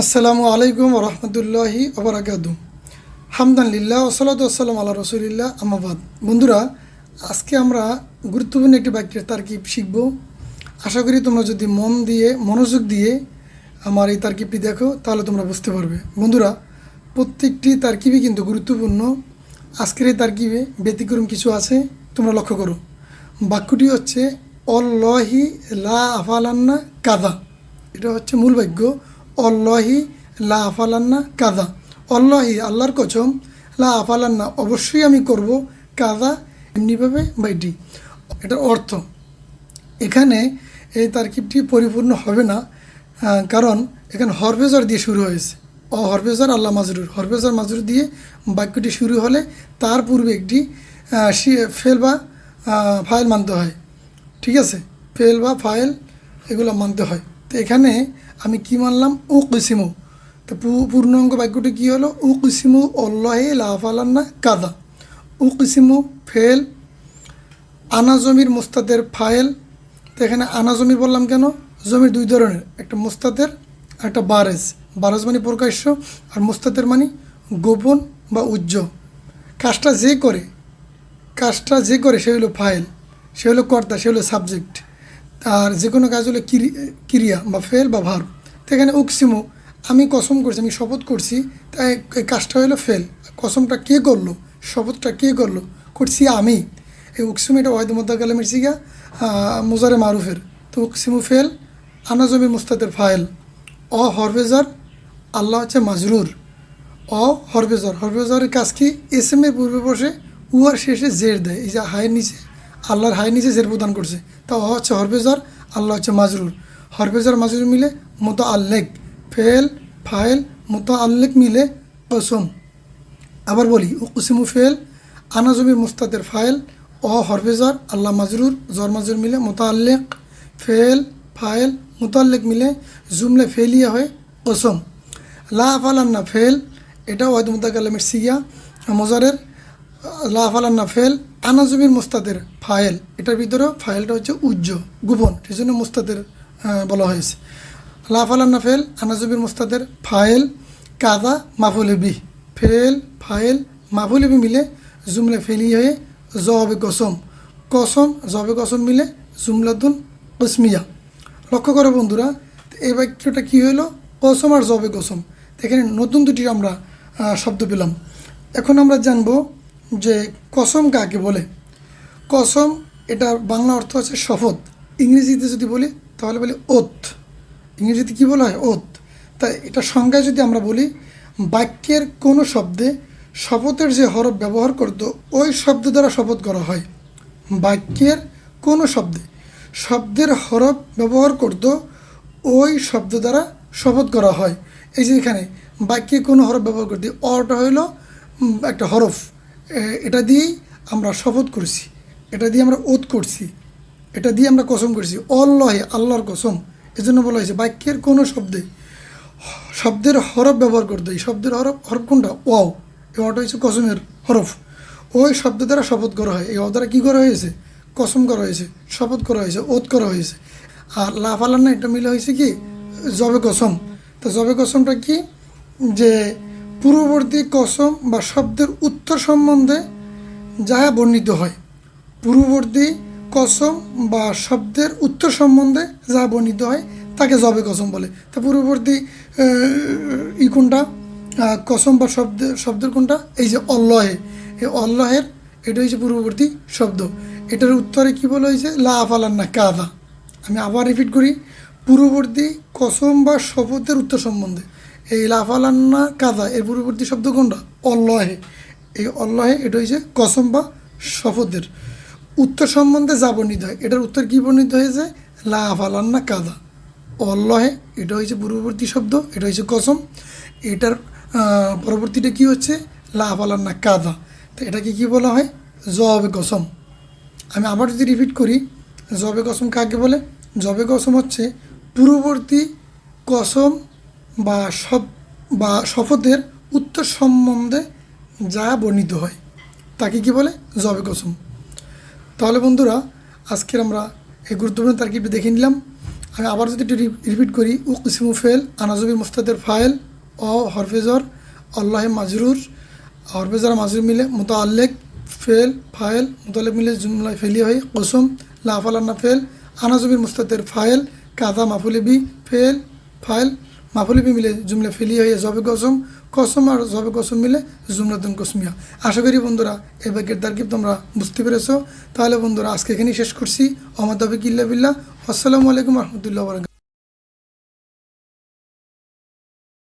আসসালামু আলাইকুম রহমতুল্লাহি ওবরাকাতু হামদানিল্লাহ ওসলাত আসসালাম আল্লাহ রসুলিল্লাহ আমাবাদ বন্ধুরা, আজকে আমরা গুরুত্বপূর্ণ একটি বাক্যের তারকিব শিখব। আশা করি তোমরা যদি মন দিয়ে, মনোযোগ দিয়ে আমার এই তারকিবটি দেখো, তাহলে তোমরা বুঝতে পারবে। বন্ধুরা, প্রত্যেকটি তারকিবই কিন্তু গুরুত্বপূর্ণ। আজকের এই তারকিবে ব্যতিক্রম কিছু আছে, তোমরা লক্ষ্য করো। বাক্যটি হচ্ছে, অল্লাহি লা আফালান্না কাদা এটা হচ্ছে মূল বাক্য। অল্লাহি লা আফালান্না কাদা অল্লাহি, আল্লাহর কচম লা আফালান্না, অবশ্যই আমি করব কাদা এমনিভাবে বা এটি এটার অর্থ, এখানে এই তারকিবটি পরিপূর্ণ হবে না কারণ এখানে হরফেজার দিয়ে শুরু হয়েছে। অ হরফেজার আল্লাহ মাজরুর। হরফেজার মাজরুর দিয়ে বাক্যটি শুরু হলে তার পূর্বে একটি ফেল বা ফাইল মানতে হয়। ঠিক আছে? ফেল বা ফাইল এগুলো মানতে হয়। তো এখানে আমি কি মানলাম? ও কিসিমু তো পূর্ণাঙ্গ বাক্যটি কী হলো? ও কিসিমু অল্লাহে লাফালান্না কাদা ও কিসিমু ফেল। আনা জমির মোস্তাদের ফাইল তো এখানে আনা জমির বললাম কেন? জমির দুই ধরনের, একটা মোস্তাদের একটা বারেজ। বারেজ মানে প্রকাশ্য আর মোস্তাদের মানে গোপন বা উজ্জ্ব। কাজটা যে করে, কাজটা যে করে সে হলো ফাইল সে হলো কর্তা, সে হলো সাবজেক্ট। আর যে কোনো কাজ হলো কিরি- ক্রিয়া বা ফেল বা ভার। এখানে উকসিমু, আমি কসম করছি, আমি শপথ করছি, তাই এই কাজটা হলো ফেল। কসমটা কে করল? শপথটা কে করল? করছি আমি। এই উকসিমু এটা ওয়াহিদ মদ্দা কালামের সিগা মোজারে মারুফের। তো উকসিমু ফেল আনাজমির মুস্তাদের ফাইল। অ হরবেজার আল্লাহ হচ্ছে মাজরুর। অ হরবেজর হরবেজরের কাজ কি? এস এম এর পূর্বে বসে উহার শেষে জের দেয়। এই যে হায়ের নিচে আল্লাহর হায়ের নিচে জের প্রদান করছে। তা অ হচ্ছে হরবেজর আল্লাহ হচ্ছে মাজরুর হরবেজর মাজরুর মিলে মতো আল্লেক ফেল, ফাইল মতো আল্লেক মিলে কসম। আবার বলি, উকুসিমু ফেল, আনা জমির মুস্তাদের ফাইল, অ হরফেজার আল্লাহ মাজরুর জর মাজরুর মিলে মোতাল্লেক ফেল, ফাইল মোতাল্লেক মিলে জুমলে ফেলিয়া হয় কসম। লা আফালান্না ফেল এটা ওয়াদ মুতাকালামের সিগিয়া মজারের, লা আফালান্না ফেল আনা জমির মুস্তাদের ফাইল এটার ভিতরে ফাইলটা হচ্ছে উজ্জ গোপন সেই জন্য মুস্তাদের বলা হয়েছে। লাফালান্না ফেল আনাজুবির মুস্তাদের ফাইল কাদা মাফুলে বি ফেল ফাইল মাফুলে বি মিলে জুমলে ফেলি হয়ে জবে কসম কসম জবে কসম মিলে জুমলাতুন কসমিয়া। লক্ষ্য করো বন্ধুরা এই বাক্যটা কী হলো? কসম আর জবে কসম। এখানে নতুন দুটি আমরা শব্দ পেলাম। এখন আমরা জানব যে কসম কাকে বলে? কসম এটার বাংলা অর্থ হচ্ছে শপথ। ইংরেজিতে যদি বলি, তাহলে বলি ওত। ইংরেজিতে কী বলা হয়? ওত। তাই এটা সংজ্ঞায় যদি আমরা বলি, বাক্যের কোনো শব্দে শপথের যে হরফ ব্যবহার করতো, ওই শব্দ দ্বারা শপথ করা হয়। বাক্যের কোনো শব্দে শব্দের হরফ ব্যবহার করত, ওই শব্দ দ্বারা শপথ করা হয়। এই যে এখানে বাক্যে কোনো হরফ ব্যবহার করতে অটা হইল একটা হরফ। এটা দিয়েই আমরা শপথ করছি। এটা দিয়ে আমরা ওত করছি। এটা দিয়ে আমরা কসম করছি। অল্লাহে আল্লাহর কসম। এজন্য বলা হয়েছে, বাক্যের কোনো শব্দে, শব্দের হরফ ব্যবহার করতে শব্দের হরফ হরফ কোনটা? ওয়াও। এই ওটা হচ্ছে কসমের হরফ। ওই শব্দ দ্বারা শপথ করা হয়। এই অ দ্বারা কী করা হয়েছে? কসম করা হয়েছে। শপথ করা হয়েছে, ওত করা হয়েছে। আর লাফালান্না এটা মিলে হয়েছে কি? জবে কসম। তো জবে কসমটা কি? যে পূর্ববর্তী কসম বা শব্দের উত্তর সম্বন্ধে যাহা বর্ণিত হয়, পূর্ববর্তী কসম বা শব্দের উত্তর সম্বন্ধে যা বর্ণিত হয়, তাকে জবে কসম বলে। তা পূর্ববর্তী ই কোনটা? কসম বা শব্দের শব্দের কোনটা? এই যে অল্লহে। এই অল্লহের এটা হচ্ছে পূর্ববর্তী শব্দ। এটার উত্তরে কি বলা হয়েছে? লা আফালান্না কাদা। আমি আবার রিপিট করি। পূর্ববর্তী কসম বা শপথের উত্তর সম্বন্ধে। এই লাফালান্না কাদা, এর পূর্ববর্তী শব্দ কোনটা? অল্লহে। এই অল্লহে এটা হচ্ছে কসম বা শপথের। উত্তর সম্বন্ধে যা বর্ণিত হয়, এটার উত্তর কী বর্ণিত হয়েছে? লাফালান্না কাদা। অল্লহে, এটা হচ্ছে পূর্ববর্তী শব্দ, এটা হচ্ছে কসম। এটার পরবর্তীটা কি হচ্ছে? লাফালান্না কাদা। তো এটাকে কি বলা হয়? জবে কসম। আমি আবার যদি রিপিট করি জবে কসম কাকে বলে? জবে কসম হচ্ছে পূর্ববর্তী কসম বা সব, বা শপথের উত্তর সম্বন্ধে যা বর্ণিত হয়, তাকে কি বলে? জবে কসম। তাহলে বন্ধুরা, আজকের আমরা এই গুরুত্বপূর্ণ তারকিবটি দেখে নিলাম। আমি আবার যদি একটু রিপিট করি উ কিসমু ফেল আনাজবি মুস্তাদের ফাইল, অ হরফেজর আল্লাহ মাজরুর হরফেজর মাজরুর মিলে মোতাল্লেক ফেল, ফাইল মোতালেক মিলে জুমলা ফেলি হয়, কসম লাফালান্না ফেল আনাজবির মুস্তাদের ফাইল কাদা মাফুলিবি ফেল, ফাইল মাফুলিবি মিলে জুমলা ফেলি হয়ে জবে কসম কসম আর জবে কসম মিলে জুমলাতুন কসমিয়া। আশা করি বন্ধুরা, এই বাক্যের তারকিব তোমরা বুঝতে পেরেছ। তাহলে বন্ধুরা, আজকে এখানেই শেষ করছি। অমাদাবিক ইল্লা বিল্লাহ। আসসালামু আলাইকুম রহমতুল্লাহ